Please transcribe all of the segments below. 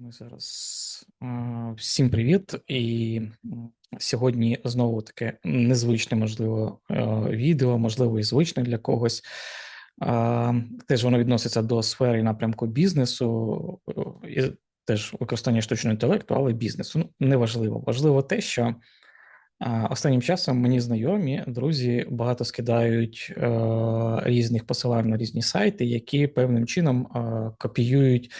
Ми зараз е, всім привіт, і сьогодні знову таке незвичне, можливо, е, відео, можливо, і звичне для когось. Теж воно відноситься до сфери напрямку бізнесу, е, і теж використання штучного інтелекту, але бізнесу. Ну, неважливо. Важливо те, що останнім часом мені знайомі друзі багато скидають різних посилань на різні сайти, які певним чином копіюють.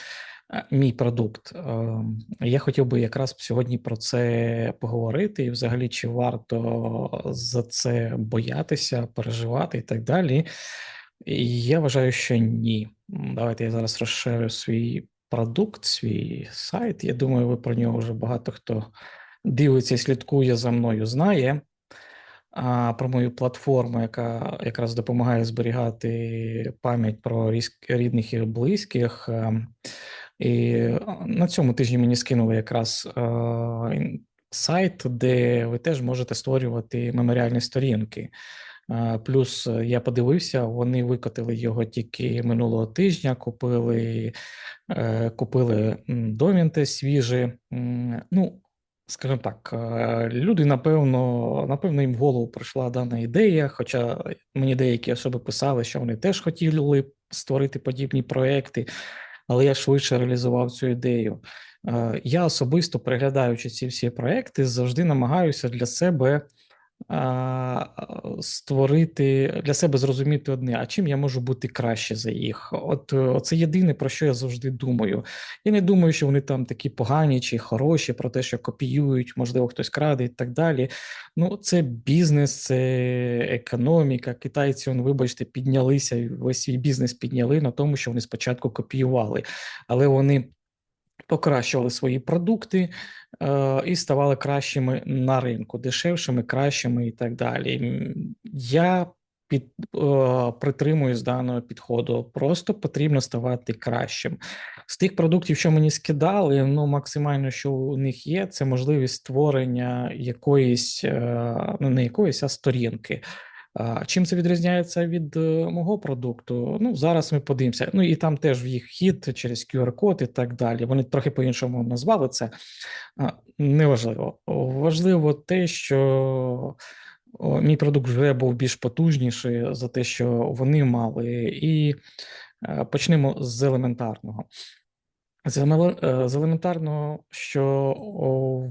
Е, мій продукт. Ем, я хотів би якраз сьогодні про це поговорити, і взагалі, чи варто за це боятися, переживати і так далі. Я вважаю, що ні. Давайте я зараз розширю свій продукт, свій сайт. Я думаю, ви про нього вже багато хто дивиться і слідкує за мною, знає. А про мою платформу, яка якраз допомагає зберігати пам'ять про рідних і близьких. І на цьому тижні мені скинули якраз е, сайт, де ви теж можете створювати меморіальні сторінки. Е, плюс я подивився, вони викотили його тільки минулого тижня, купили е, купили домінти свіжі. Ну, скажімо так, е, люди, напевно, напевно, їм в голову прийшла дана ідея. Хоча мені деякі особи писали, що вони теж хотіли створити подібні проекти але я швидше реалізував цю ідею. Е, я особисто приглядаючи ці всі проекти, завжди намагаюся для себе створити для себе зрозуміти одне, а чим я можу бути краще за їх. От це єдине, про що я завжди думаю. Я не думаю, що вони там такі погані чи хороші, про те, що копіюють, можливо, хтось краде і так далі. Ну, це бізнес, це економіка. Китайці, он, вибачте, піднялися, весь свій бізнес підняли на тому, що вони спочатку копіювали, але вони покращували свої продукти е, і ставали кращими на ринку, дешевшими, кращими і так далі. Я під е, притримуюсь даного підходу. Просто потрібно ставати кращим. З тих продуктів, що мені скидали, ну максимально, що у них є, це можливість створення якоїсь, е, ну не якоїсь, а сторінки. Чим це відрізняється від е, мого продукту? Ну зараз ми подивимося. Ну і там теж в їх хід через QR-код і так далі. Вони трохи по-іншому назвали це. Неважливо. Важливо те, що мій продукт вже був більш потужніший за те, що вони мали, і е, почнемо з елементарного. З е, елементарного, що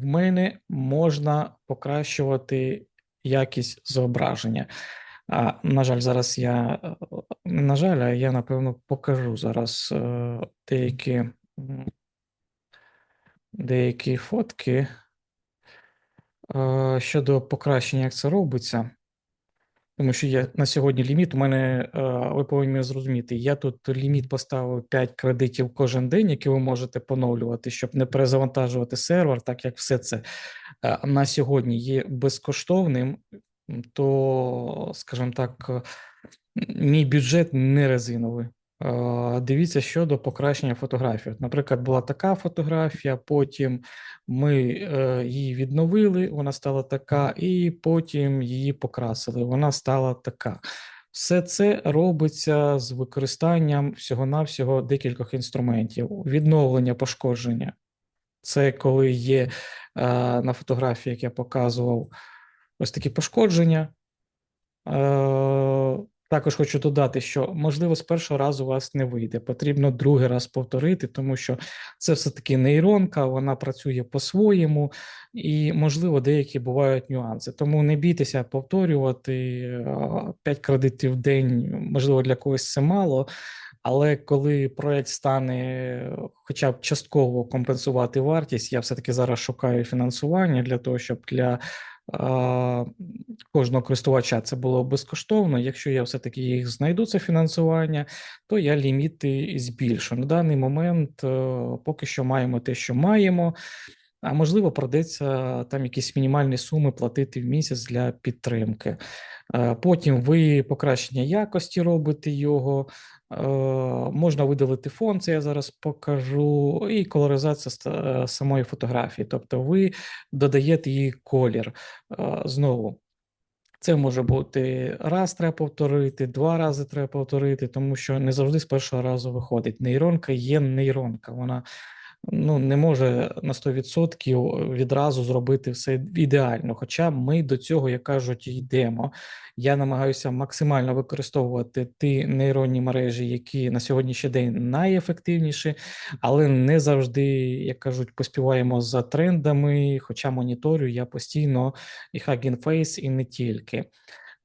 в мене можна покращувати якість зображення. А, На жаль, зараз я на жаль, а я напевно покажу зараз е, деякі деякі фотки е, щодо покращення, як це робиться. Тому що я на сьогодні ліміт. У мене е, ви повинні зрозуміти, я тут ліміт поставив 5 кредитів кожен день, які ви можете поновлювати, щоб не перезавантажувати сервер, так як все це на сьогодні є безкоштовним то, скажімо так, мій бюджет не резиновий. Дивіться щодо покращення фотографії. Наприклад, була така фотографія, потім ми е, її відновили, вона стала така, і потім її покрасили. Вона стала така. Все це робиться з використанням всього-навсього декількох інструментів: відновлення пошкодження. Це коли є е, на фотографії, як я показував ось такі пошкодження. Також хочу додати, що можливо з першого разу у вас не вийде. Потрібно другий раз повторити, тому що це все-таки нейронка, вона працює по-своєму, і, можливо, деякі бувають нюанси. Тому не бійтеся повторювати 5 кредитів в день, можливо, для когось це мало. Але коли проект стане хоча б частково компенсувати вартість, я все-таки зараз шукаю фінансування для того, щоб для кожного користувача це було безкоштовно. Якщо я все-таки їх знайду це фінансування, то я ліміти збільшу. На даний момент е, поки що маємо те, що маємо. А можливо, придеться там якісь мінімальні суми платити в місяць для підтримки. Е, потім ви покращення якості робите його, можна видалити фон, це я зараз покажу, і колоризація е, самої фотографії. Тобто ви додаєте її колір знову. Це може бути раз треба повторити, два рази треба повторити, тому що не завжди з першого разу виходить. Нейронка є нейронка, вона ну, не може на 100% відразу зробити все ідеально. Хоча ми до цього, як кажуть, йдемо. Я намагаюся максимально використовувати ті нейронні мережі, які на сьогоднішній день найефективніші, але не завжди, як кажуть, поспіваємо за трендами. Хоча моніторю я постійно і Hugging Face, і не тільки.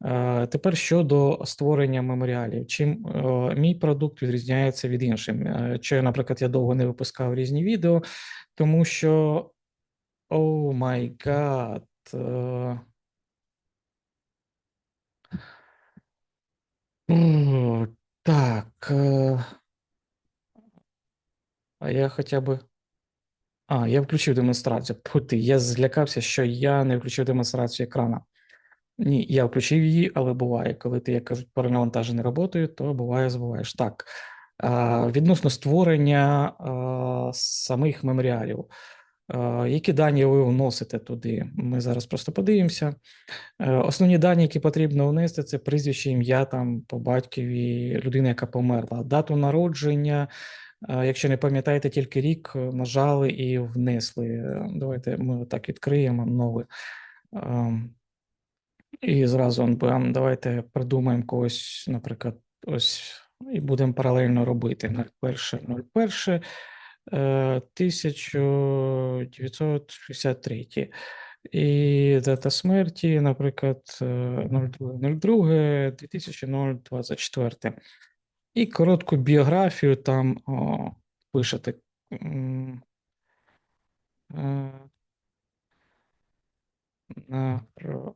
Е, тепер щодо створення меморіалів, чим е, мій продукт відрізняється від інших? Чи, наприклад, я довго не випускав різні відео, тому що о май гад. Так. Е, а я хоча б. А, я включив демонстрацію. Пути, я злякався, що я не включив демонстрацію екрана. Ні, я включив її, але буває, коли ти, як кажуть, перенавантажений роботою, то буває, забуваєш. Так. Відносно створення самих меморіалів. Які дані ви вносите туди? Ми зараз просто подивимося. Е, основні дані, які потрібно внести, це прізвище, ім'я там по батькові, людини, яка померла, дату народження. Якщо не пам'ятаєте тільки рік, нажали і внесли. Давайте ми так відкриємо нове. І зразу НБМ, давайте придумаємо когось, наприклад, ось і будемо паралельно робити 01.01 1963. Е, і дата смерті, наприклад, 02.02.2024. Е, І коротку біографію там о, пишете. Е, про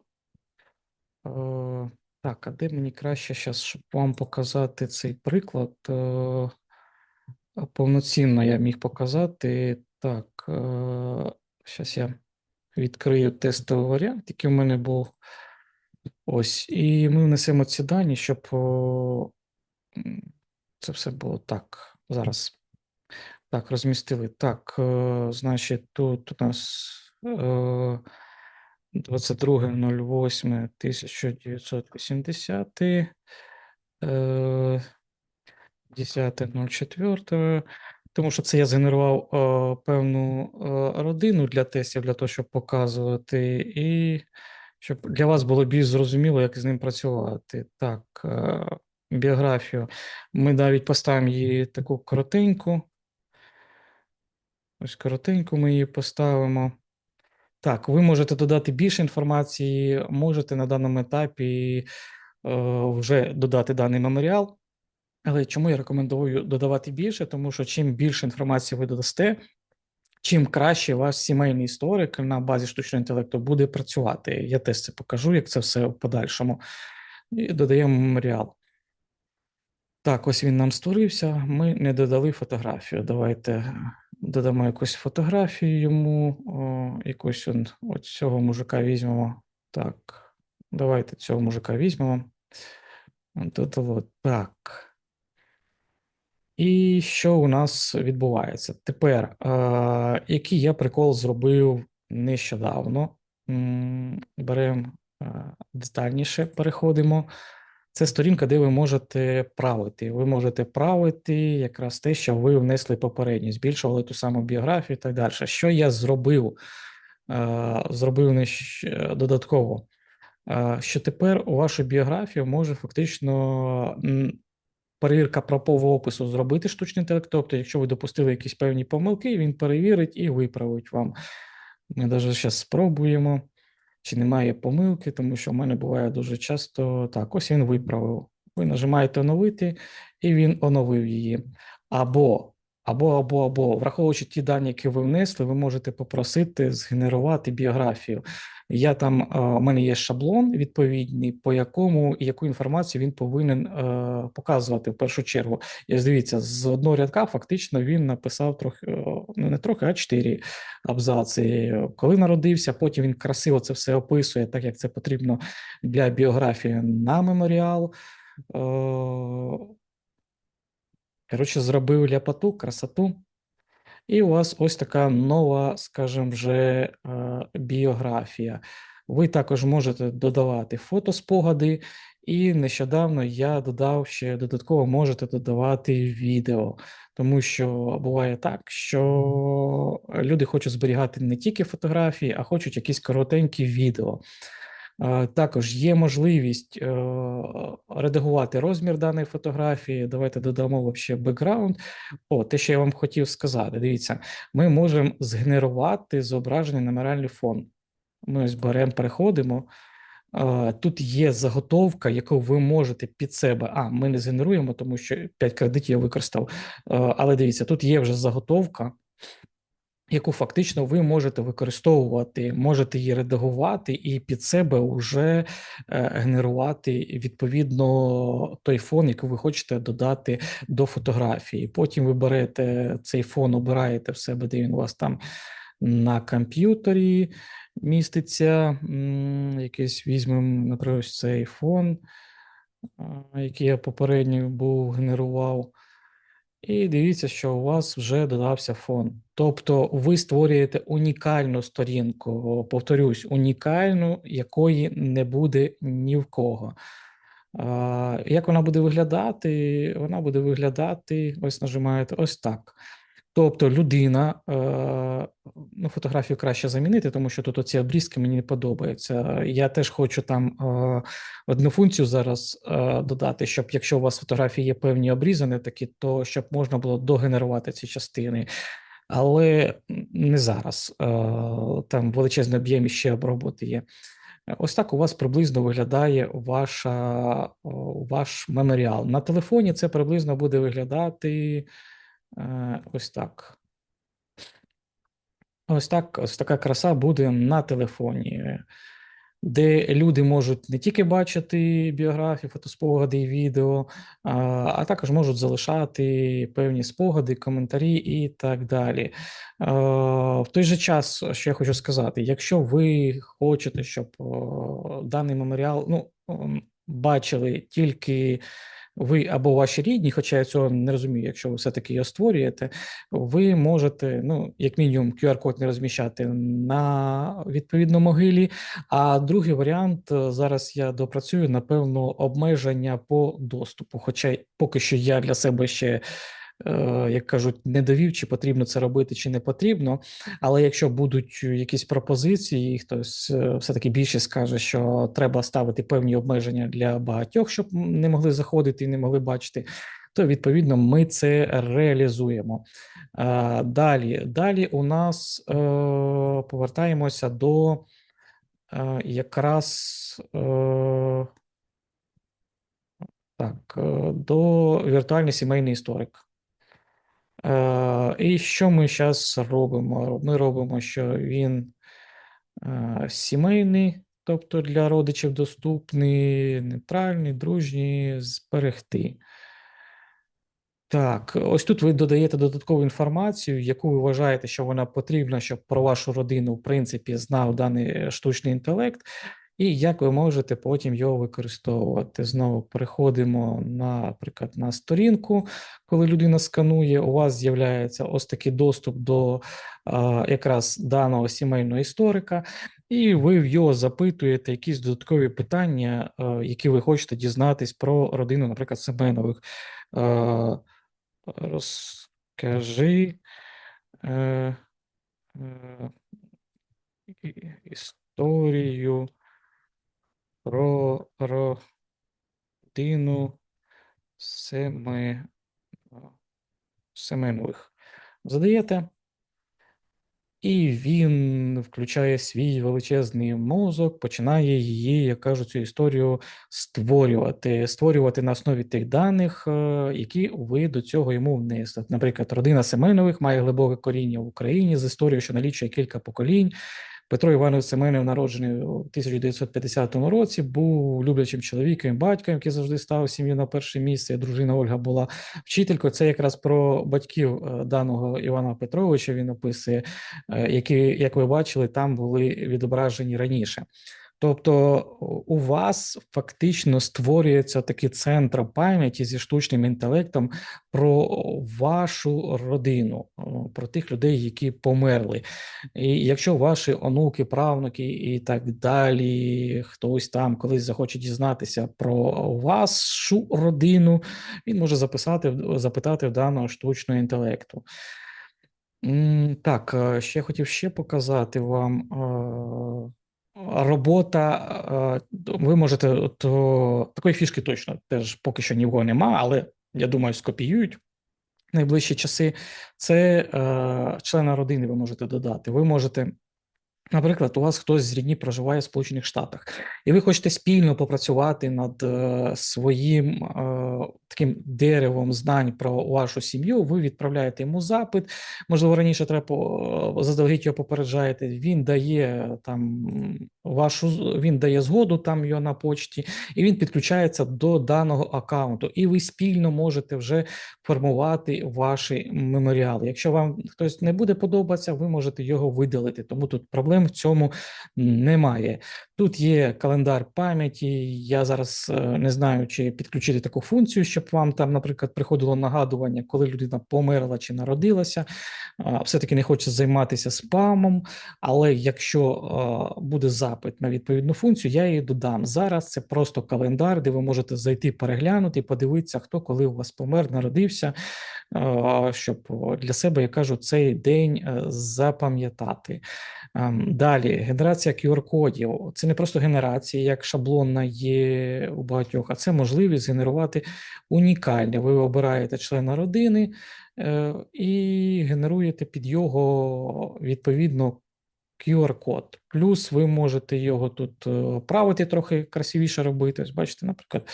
так, а де мені краще зараз, щоб вам показати цей приклад? Е, повноцінно я міг показати. Так, зараз е, я відкрию тестовий варіант, який в мене був. Ось, і ми внесемо ці дані, щоб це все було так. Зараз. Так, розмістили. Так, значить, тут у нас. 22.08.1980, 10.04, е, тому що це я згенерував е, певну е, родину для тестів, для того, щоб показувати, і щоб для вас було більш зрозуміло, як з ним працювати. Так, біографію. Ми навіть поставимо її таку коротеньку. Ось коротеньку ми її поставимо. Так, ви можете додати більше інформації, можете на даному етапі е, вже додати даний меморіал. Але чому я рекомендую додавати більше? Тому що чим більше інформації ви додасте, чим краще ваш сімейний історик на базі штучного інтелекту буде працювати. Я теж це покажу, як це все в подальшому. І додаємо меморіал. Так, ось він нам створився. Ми не додали фотографію. Давайте додамо якусь фотографію йому, о, якусь он, от цього мужика візьмемо. Так, давайте цього мужика візьмемо. Додало. Так. І що у нас відбувається? Тепер, е, який я прикол зробив нещодавно? Беремо детальніше, переходимо. Це сторінка, де ви можете правити. Ви можете правити якраз те, що ви внесли попередньо, збільшували ту саму біографію і так далі. Що я зробив? Е, зробив не додатково, е, що тепер у вашу біографію може фактично перевірка прапового опису зробити штучний інтелект. Тобто, якщо ви допустили якісь певні помилки, він перевірить і виправить вам. Ми навіть зараз спробуємо чи немає помилки, тому що в мене буває дуже часто так, ось він виправив. Ви нажимаєте оновити, і він оновив її. Або або, або, або, враховуючи ті дані, які ви внесли, ви можете попросити згенерувати біографію. Я там у мене є шаблон відповідний, по якому і яку інформацію він повинен е, показувати в першу чергу. І дивіться, з одного рядка фактично він написав трохи ну не трохи, а чотири абзаци. Коли народився, потім він красиво це все описує, так як це потрібно для біографії на меморіал. Е, Коротше, зробив ляпоту, красоту. І у вас ось така нова, скажімо, вже е, біографія. Ви також можете додавати фотоспогади, і нещодавно я додав ще додатково можете додавати відео, тому що буває так, що люди хочуть зберігати не тільки фотографії, а хочуть якісь коротенькі відео. Також є можливість е, редагувати розмір даної фотографії. Давайте додамо ще бекграунд. О, те, що я вам хотів сказати. Дивіться, ми можемо згенерувати зображений намеральний фон. Ми ось беремо, переходимо. Тут є заготовка, яку ви можете під себе. А, ми не згенеруємо, тому що 5 кредитів я використав. Але дивіться, тут є вже заготовка яку фактично ви можете використовувати, можете її редагувати і під себе вже е, генерувати відповідно той фон, який ви хочете додати до фотографії. Потім ви берете цей фон, обираєте в себе, де він у вас там на комп'ютері міститься. Якийсь візьмемо, наприклад, цей фон, який я попередньо був генерував. І дивіться, що у вас вже додався фон. Тобто ви створюєте унікальну сторінку, повторюсь, унікальну, якої не буде ні в кого. Як вона буде виглядати? Вона буде виглядати, ось нажимаєте ось так. Тобто людина, е, ну, фотографію краще замінити, тому що тут оці обрізки мені не подобаються. Я теж хочу там е, одну функцію зараз е, додати, щоб якщо у вас фотографії є певні обрізані, такі, то щоб можна було догенерувати ці частини. Але не зараз. Там величезний об'єм ще роботи є. Ось так у вас приблизно виглядає ваша, ваш меморіал. На телефоні це приблизно буде виглядати. Е, ось так. Ось так, ось така краса буде на телефоні, де люди можуть не тільки бачити біографії, фотоспогади і відео, а, також можуть залишати певні спогади, коментарі і так далі. Е, в той же час, що я хочу сказати, якщо ви хочете, щоб даний меморіал ну, бачили тільки ви або ваші рідні, хоча я цього не розумію, якщо ви все-таки його створюєте, ви можете, ну, як мінімум, QR-код не розміщати на відповідно могилі. А другий варіант е, зараз я допрацюю напевно обмеження по доступу. Хоча поки що я для себе ще. Е, як кажуть, не довів, чи потрібно це робити, чи не потрібно. Але якщо будуть якісь пропозиції, хтось е, все таки більше скаже, що треба ставити певні обмеження для багатьох, щоб не могли заходити і не могли бачити. То відповідно ми це реалізуємо. Е, далі далі у нас повертаємося до якраз так, до віртуальний сімейний історик. Е, і що ми зараз робимо? Ми робимо, що він е, сімейний, тобто для родичів доступний, нейтральний, дружній, зберегти. Так, ось тут ви додаєте додаткову інформацію, яку ви вважаєте, що вона потрібна, щоб про вашу родину, в принципі, знав даний штучний інтелект і як ви можете потім його використовувати. Знову переходимо, наприклад, на сторінку, коли людина сканує, у вас з'являється ось такий доступ до якраз даного сімейного історика, і ви в його запитуєте якісь додаткові питання, які ви хочете дізнатись про родину, наприклад, Семенових. Розкажи. Е, е, історію про родину семи, Семенових. Задаєте, і він включає свій величезний мозок, починає її, як кажуть, цю історію створювати, створювати на основі тих даних, е, які ви до цього йому внесли. Наприклад, родина Семенових має глибоке коріння в Україні з історією, що налічує кілька поколінь. Петро Іванович Семенів, народжений у 1950 році, був люблячим чоловіком, батьком, який завжди ставив сім'ю на перше місце. Дружина Ольга була вчителькою. Це якраз про батьків е, даного Івана Петровича. Він описує, е, які, як ви бачили, там були відображені раніше. Тобто у вас фактично створюється такий центр пам'яті зі штучним інтелектом про вашу родину, про тих людей, які померли. І якщо ваші онуки, правнуки і так далі, хтось там колись захоче дізнатися про вашу родину, він може записати запитати в даного штучного інтелекту. Так, е, ще хотів ще показати вам. Робота, е, ви можете то такої фішки точно теж поки що нікого нема, але я думаю, скопіюють найближчі часи. Це е, члена родини. Ви можете додати. Ви можете Наприклад, у вас хтось з рідні проживає в Сполучених Штатах, і ви хочете спільно попрацювати над е, своїм е, таким деревом знань про вашу сім'ю. Ви відправляєте йому запит. Можливо, раніше треба заздалегідь його попереджаєте. Він дає там вашу він дає згоду там його на почті, і він підключається до даного аккаунту. І ви спільно можете вже формувати ваші меморіали. Якщо вам хтось не буде подобатися, ви можете його видалити. Тому тут проблем в цьому немає. Тут є календар пам'яті. Я зараз е, не знаю, чи підключити таку функцію, щоб вам там, наприклад, приходило нагадування, коли людина померла чи народилася. Все-таки не хочеться займатися спамом, але якщо буде запит на відповідну функцію, я її додам. Зараз це просто календар, де ви можете зайти, переглянути, подивитися, хто коли у вас помер, народився, щоб для себе я кажу цей день е, запам'ятати. Далі генерація QR-кодів. Це не просто генерація, як шаблонна є у багатьох, а це можливість генерувати унікальне. Ви обираєте члена родини е, і генеруєте під його відповідно QR-код. Плюс ви можете його тут е, правити трохи красивіше робити. Ось Бачите, наприклад.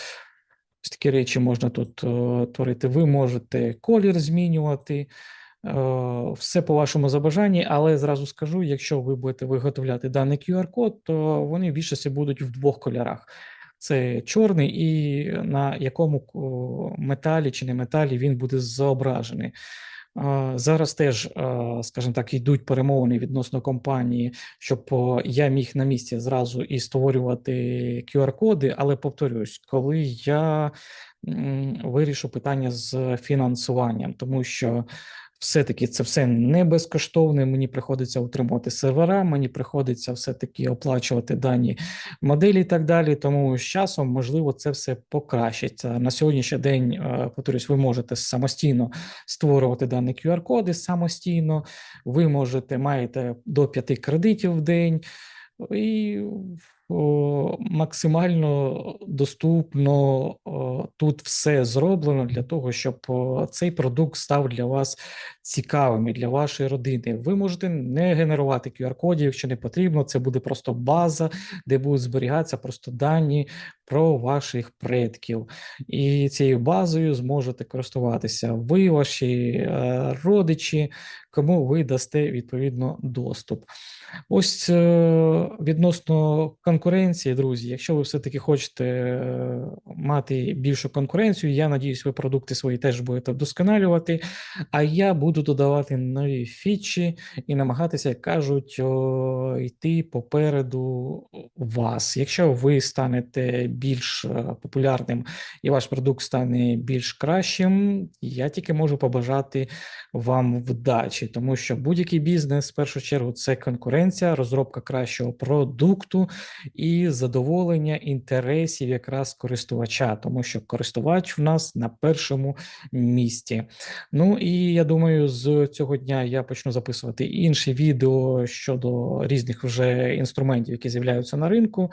Ось такі речі можна тут е, творити. Ви можете колір змінювати. Е, все по вашому забажанні, але зразу скажу: якщо ви будете виготовляти даний QR-код, то вони в більшості будуть в двох кольорах: це чорний, і на якому металі чи не металі він буде зображений. Е, зараз теж, е, скажімо так, йдуть перемовини відносно компанії, щоб я міг на місці зразу і створювати QR-коди, але повторюсь, коли я вирішу питання з фінансуванням, тому що все-таки це все не безкоштовне. Мені приходиться утримувати сервера, мені приходиться все-таки оплачувати дані моделі і так далі. Тому з часом, можливо, це все покращиться. На сьогоднішній день, е, повторюсь, ви можете самостійно створювати дані QR-коди самостійно, ви можете маєте до п'яти кредитів в день. І максимально доступно тут все зроблено для того, щоб цей продукт став для вас цікавим і для вашої родини. Ви можете не генерувати QR-кодів, якщо не потрібно. Це буде просто база, де будуть зберігатися просто дані про ваших предків, і цією базою зможете користуватися ви, ваші е, родичі, кому ви дасте відповідно доступ. Ось е, відносно конкуренції, друзі, якщо ви все-таки хочете е, мати більшу конкуренцію, я надіюсь, ви продукти свої теж будете вдосконалювати. А я буду додавати нові фічі і намагатися, як кажуть, йти попереду вас. Якщо ви станете більш е, популярним і ваш продукт стане більш кращим, я тільки можу побажати вам вдачі, тому що будь-який бізнес в першу чергу це конкуренція, розробка кращого продукту і задоволення інтересів якраз користувача, тому що користувач в нас на першому місці. Ну і я думаю, з цього дня я почну записувати інші відео щодо різних вже інструментів, які з'являються на ринку.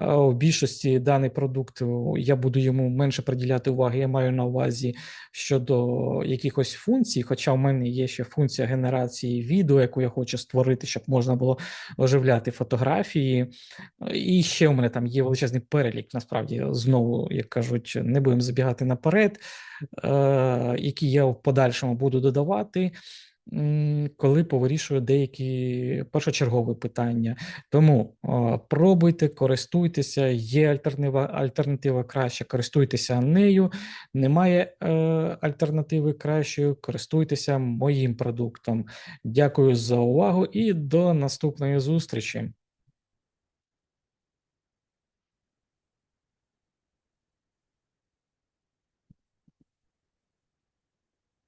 В більшості даний продукт я буду йому менше приділяти уваги. Я маю на увазі щодо якихось функцій, хоча в мене є ще функція генерації відео, яку я хочу створити, щоб можна було оживляти фотографії. І ще у мене там є величезний перелік. Насправді, знову, як кажуть, не будемо забігати наперед, е, які я в подальшому буду додавати коли повирішую деякі першочергові питання. Тому пробуйте, користуйтеся, є альтернатива, альтернатива краще, користуйтеся нею. Немає е, альтернативи кращої, користуйтеся моїм продуктом. Дякую за увагу і до наступної зустрічі.